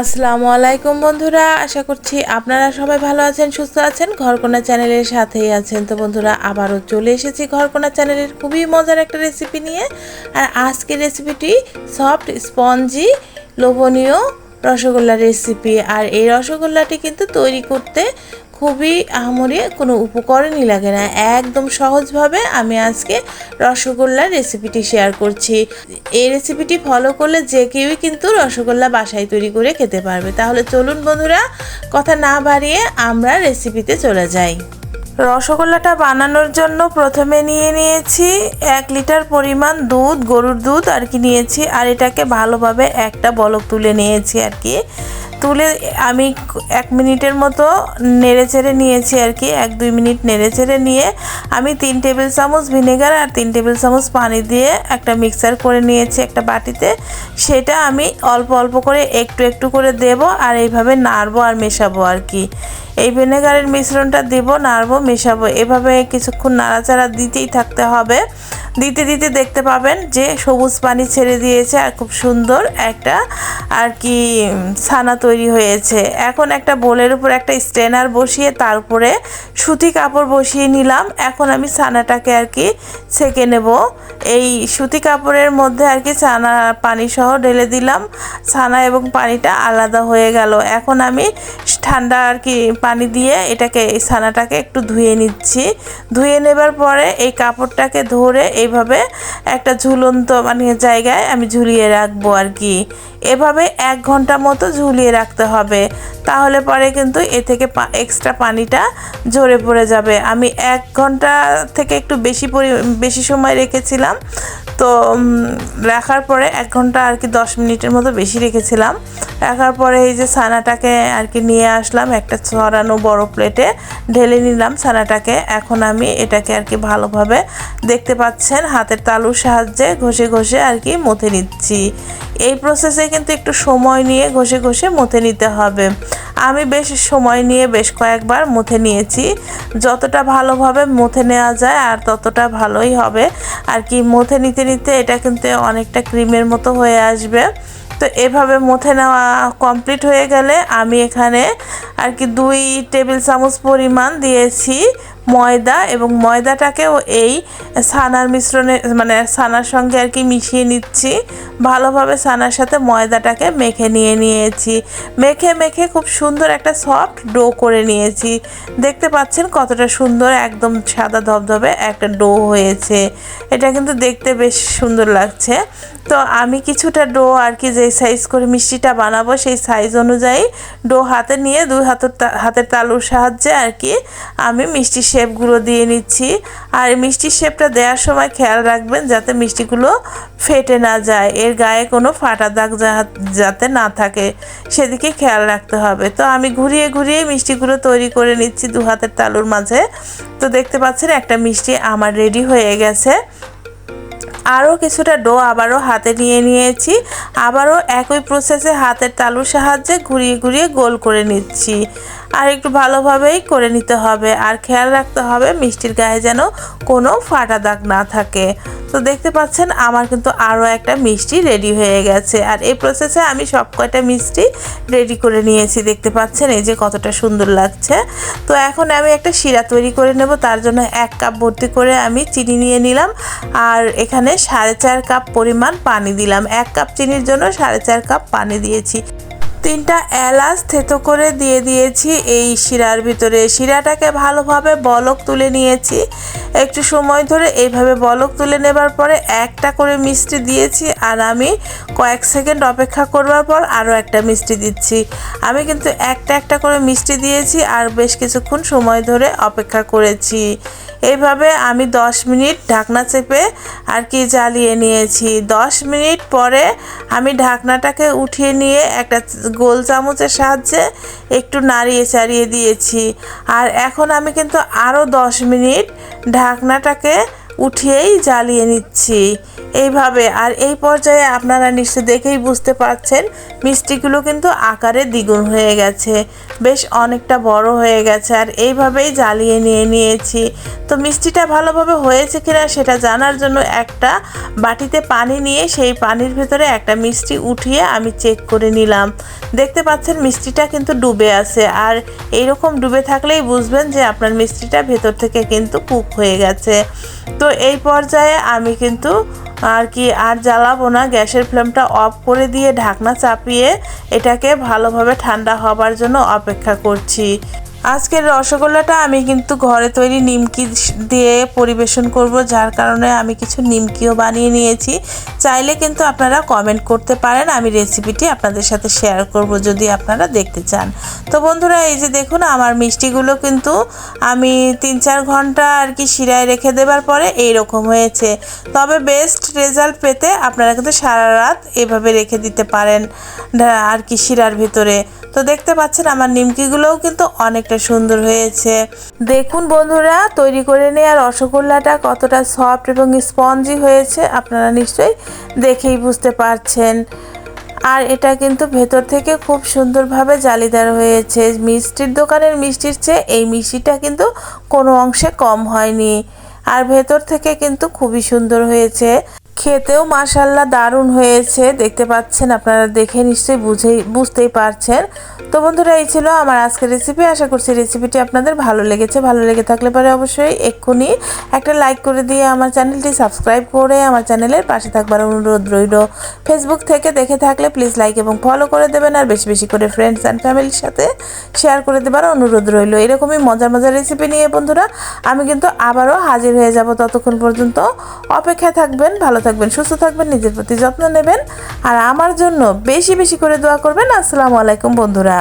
আসসালামু আলাইকুম বন্ধুরা, আশা করছি আপনারা সবাই ভালো আছেন, সুস্থ আছেন। ঘরকোনা চ্যানেলের সাথেই আছেন তো বন্ধুরা, আবারও চলে এসেছি ঘরকোনা চ্যানেলের খুবই মজার একটা রেসিপি নিয়ে। আর আজকের রেসিপিটি সফট স্পঞ্জি লোভনীয় রসগোল্লা রেসিপি আর এই রসগোল্লাটি কিন্তু তৈরি করতে খুবই আহমরি কোনো উপকরণই লাগে না। একদম সহজভাবে আমি আজকে রসগোল্লার রেসিপিটি শেয়ার করছি। এই রেসিপিটি ফলো করলে যে কেউই কিন্তু রসগোল্লা বাসায় তৈরি করে খেতে পারবে। তাহলে চলুন বন্ধুরা, কথা না বাড়িয়ে আমরা রেসিপিতে চলে যাই। রসগোল্লাটা বানানোর জন্য প্রথমে নিয়ে নিয়েছি এক লিটার পরিমাণ দুধ, গরুর দুধ আর কি নিয়েছি। আর এটাকে ভালোভাবে একটা বলক তুলে নিয়েছি আর কি। তুলে আমি এক মিনিটের মতো নেড়ে চেড়ে নিয়েছি আর কি, এক দুই মিনিট নেড়ে চেড়ে নিয়ে আমি তিন টেবিল চামচ ভিনেগার আর তিন টেবিল চামচ পানি দিয়ে একটা মিক্সার করে নিয়েছি একটা বাটিতে। সেটা আমি অল্প অল্প করে একটু একটু করে দেব আর এইভাবে নাড়বো আর মেশাবো আর কি। এই ভিনেগারের মিশ্রণটা দিব নাড়বো মেশাবো। এভাবে কিছুক্ষণ নাড়াচাড়া দিতেই থাকতে হবে। দিতে দিতে দেখতে পাবেন যে সবুজ পানি ছেড়ে দিয়েছে আর খুব সুন্দর একটা আর কি ছানা তৈরি হয়েছে। এখন একটা বোলের উপর একটা স্ট্রেনার বসিয়ে তার উপরে সুতি কাপড় বসিয়ে নিলাম। এখন আমি ছানাটাকে আর কি ছেঁকে নেব। এই সুতি কাপড়ের মধ্যে আর কি ছানা পানি সহ ঢেলে দিলাম। ছানা এবং পানিটা আলাদা হয়ে গেল। এখন আমি ঠান্ডা আর কি পানি দিয়ে এটাকে, এই ছানাটাকে একটু ধুয়ে নিচ্ছি। ধুয়ে নেবার পরে এই কাপড়টাকে ধরে এইভাবে একটা ঝুলন্ত মানে জায়গায় আমি ঝুলিয়ে রাখব আর কি। এভাবে এক ঘণ্টা মতো ঝুলিয়ে রাখতে হবে। তাহলে পরে কিন্তু এ থেকে এক্সট্রা পানিটা ঝরে পড়ে যাবে। আমি এক ঘণ্টা থেকে একটু বেশি পরি, বেশি সময় রেখেছিলাম। তো রাখার পরে এক ঘণ্টা আর কি দশ মিনিটের মতো বেশি রেখেছিলাম। রাখার পরে এই যে ছানাটাকে আর কি নিয়ে আসলাম, একটা ছড়ানো বড় প্লেটে ঢেলে নিলাম ছানাটাকে। এখন আমি এটাকে আর কি ভালোভাবে দেখতে পাচ্ছেন, হাতের তালুর সাহায্যে ঘষে ঘষে আর কি মথে নিচ্ছি। এই প্রসেসে কিন্তু একটু সময় নিয়ে ঘষে ঘষে মথে নিতে হবে। আমি বেশ সময় নিয়ে বেশ কয়েকবার মুথে নিয়েছি। যতটা ভালোভাবে মুথে নেওয়া যায় আর ততটা ভালোই হবে। আর কি মুথে নিতে নিতে এটা কিন্তু অনেকটা ক্রিমের মতো হয়ে আসবে। তো এভাবে মুথে নেওয়া কমপ্লিট হয়ে গেলে আমি এখানে আর কি দুই টেবিল চামচ পরিমাণ দিয়েছি ময়দা এবং ময়দাটাকেও এই ছানার মিশ্রণে মানে ছানার সঙ্গে আর কি মিশিয়ে নিচ্ছি। ভালোভাবে ছানার সাথে ময়দাটাকে মেখে নিয়ে নিয়েছি। মেখে মেখে খুব সুন্দর একটা সফট ডো করে নিয়েছি। দেখতে পাচ্ছেন কতটা সুন্দর, একদম সাদা ধবধবে একটা ডো হয়েছে। এটা কিন্তু দেখতে বেশ সুন্দর লাগছে। তো আমি কিছুটা ডো আর কি যে সাইজ করে মিষ্টিটা বানাবো, সেই সাইজ অনুযায়ী ডো হাতে নিয়ে দুই হাতের হাতের তালুর সাহায্যে আর কি আমি মিষ্টি শেপগুলো দিয়ে নিচ্ছি। আর মিষ্টির শেপটা দেওয়ার সময় খেয়াল রাখবেন যাতে মিষ্টিগুলো ফেটে না যায়। এর গায়ে কোনো ফাটা দাগ যাতে না থাকে, সেদিকে খেয়াল রাখতে হবে। তো আমি ঘুরিয়ে ঘুরিয়ে মিষ্টিগুলো তৈরি করে নিচ্ছি দু হাতের তালুর মাঝে। তো দেখতে পাচ্ছেন একটা মিষ্টি আমার রেডি হয়ে গেছে। আরও কিছুটা ডো আবারও হাতে নিয়ে নিয়েছি। আবারও একই প্রসেসে হাতের তালুর সাহায্যে ঘুরিয়ে ঘুরিয়ে গোল করে নিচ্ছি। আর একটু ভালোভাবেই করে নিতে হবে। আর খেয়াল রাখতে হবে মিষ্টির গায়ে যেন কোনো ফাটা দাগ না থাকে। তো দেখতে পাচ্ছেন, আমার কিন্তু আরও একটা মিষ্টি রেডি হয়ে গেছে। আর এই প্রসেসে আমি সব কয়টা মিষ্টি রেডি করে নিয়েছি। দেখতে পাচ্ছেন, এই যে কতটা সুন্দর লাগছে। তো এখন আমি একটা শিরা তৈরি করে নেব। তার জন্য এক কাপ ভর্তি করে আমি চিনি নিয়ে নিলাম। আর এখানে সাড়ে চার কাপ পরিমাণ পানি দিলাম। এক কাপ চিনির জন্য সাড়ে চার কাপ পানি দিয়েছি। তিনটা এলাচ থেতো করে দিয়ে দিয়েছি। এই শিরার ভিতরে শিরাটাকে ভালোভাবে বলক তুলে নিয়েছি। একটু সময় ধরে এইভাবে বলক তুলে নেবার পরে একটা করে মিষ্টি দিয়েছি আর আমি কয়েক সেকেন্ড অপেক্ষা করবার পর আরও একটা মিষ্টি দিচ্ছি। আমি কিন্তু একটা একটা করে মিষ্টি দিয়েছি আর বেশ কিছুক্ষণ সময় ধরে অপেক্ষা করেছি। এইভাবে আমি 10 মিনিট ঢাকনা চেপে আর কি জ্বালিয়ে নিয়েছি। 10 মিনিট পরে আমি ঢাকনাটাকে উঠিয়ে নিয়ে একটা গোল চামচের সাহায্যে একটু নাড়িয়ে চাড়িয়ে দিয়েছি। আর এখন আমি কিন্তু আরও 10 মিনিট ঢাকনাটাকে উঠিয়েই জ্বালিয়ে নিচ্ছি। এইভাবে আর এই পর্যায়ে আপনারা নিশ্চয় দেখেই বুঝতে পারছেন, মিষ্টিগুলো কিন্তু আকারে দ্বিগুণ হয়ে গেছে। বেশ অনেকটা বড় হয়ে গেছে আর এইভাবেই জ্বালিয়ে নিয়ে নিয়েছি। তো মিষ্টিটা ভালোভাবে হয়েছে কিনা সেটা জানার জন্য একটা বাটিতে পানি নিয়ে সেই পানির ভেতরে একটা মিষ্টি উঠিয়ে আমি চেক করে নিলাম। দেখতে পাচ্ছেন মিষ্টিটা কিন্তু ডুবে আছে আর এইরকম ডুবে থাকলেই বুঝবেন যে আপনার মিষ্টিটা ভেতর থেকে কিন্তু কুক হয়ে গেছে। তো এই পর্যায়ে আমি কিন্তু আর কি আর জ্বালাবো না। গ্যাসের ফ্লেমটা অফ করে দিয়ে ঢাকনা চাপিয়ে এটাকে ভালোভাবে ঠান্ডা হবার জন্য অপেক্ষা করছি। আজকের রসগোল্লাটা আমি কিন্তু ঘরে তৈরি নিমকি দিয়ে পরিবেশন করব, যার কারণে আমি কিছু নিমকিও বানিয়ে নিয়েছি। চাইলে কিন্তু আপনারা কমেন্ট করতে পারেন, আমি রেসিপিটি আপনাদের সাথে শেয়ার করব যদি আপনারা দেখতে চান। তো বন্ধুরা, এই যে দেখুন, আমার মিষ্টিগুলো কিন্তু আমি তিন চার ঘণ্টা আর কি শিরায় রেখে দেবার পরে এই রকম হয়েছে। তবে বেস্ট রেজাল্ট পেতে আপনারা কিন্তু সারা রাত এভাবে রেখে দিতে পারেন, আর কি শিরার ভিতরে। তো দেখতে পাচ্ছেন, আমার নিমকিগুলোও কিন্তু অনেকটা সুন্দর হয়েছে। দেখুন বন্ধুরা, তৈরি করে নেওয়া রসগোল্লাটা কতটা সফট এবং স্পঞ্জি হয়েছে, আপনারা নিশ্চয়ই দেখেই বুঝতে পারছেন। আর এটা কিন্তু ভেতর থেকে খুব সুন্দরভাবে জালিদার হয়েছে। মিষ্টির দোকানের মিষ্টির চেয়ে এই মিষ্টিটা কিন্তু কোনো অংশে কম হয়নি। আর ভেতর থেকে কিন্তু খুবই সুন্দর হয়েছে। খেতেও মাসাল্লাহ দারুণ হয়েছে। দেখতে পাচ্ছেন, আপনারা দেখে নিশ্চয়ই বুঝেই, বুঝতেই পারছেন। তো বন্ধুরা, এই ছিল আমার আজকের রেসিপি আশা করছি রেসিপিটি আপনাদের ভালো লেগেছে। ভালো লেগে থাকলে পরে অবশ্যই এক্ষুনি একটা লাইক করে দিয়ে আমার চ্যানেলটি সাবস্ক্রাইব করে আমার চ্যানেলের পাশে থাকবার অনুরোধ রইল। ফেসবুক থেকে দেখে থাকলে প্লিজ লাইক এবং ফলো করে দেবেন আর বেশি বেশি করে ফ্রেন্ডস অ্যান্ড ফ্যামিলির সাথে শেয়ার করে দেবার অনুরোধ রইল। এরকমই মজার মজার রেসিপি নিয়ে বন্ধুরা, আমি কিন্তু আবারও হাজির হয়ে যাব ততক্ষণ পর্যন্ত। অপেক্ষায় থাকবেন, ভালো থাকবেন, সুস্থ থাকবেন, নিজের প্রতি যত্ন নেবেন। আর আমার জন্য বেশি বেশি করে দোয়া করবেন। আসসালামু আলাইকুম, বন্ধুরা।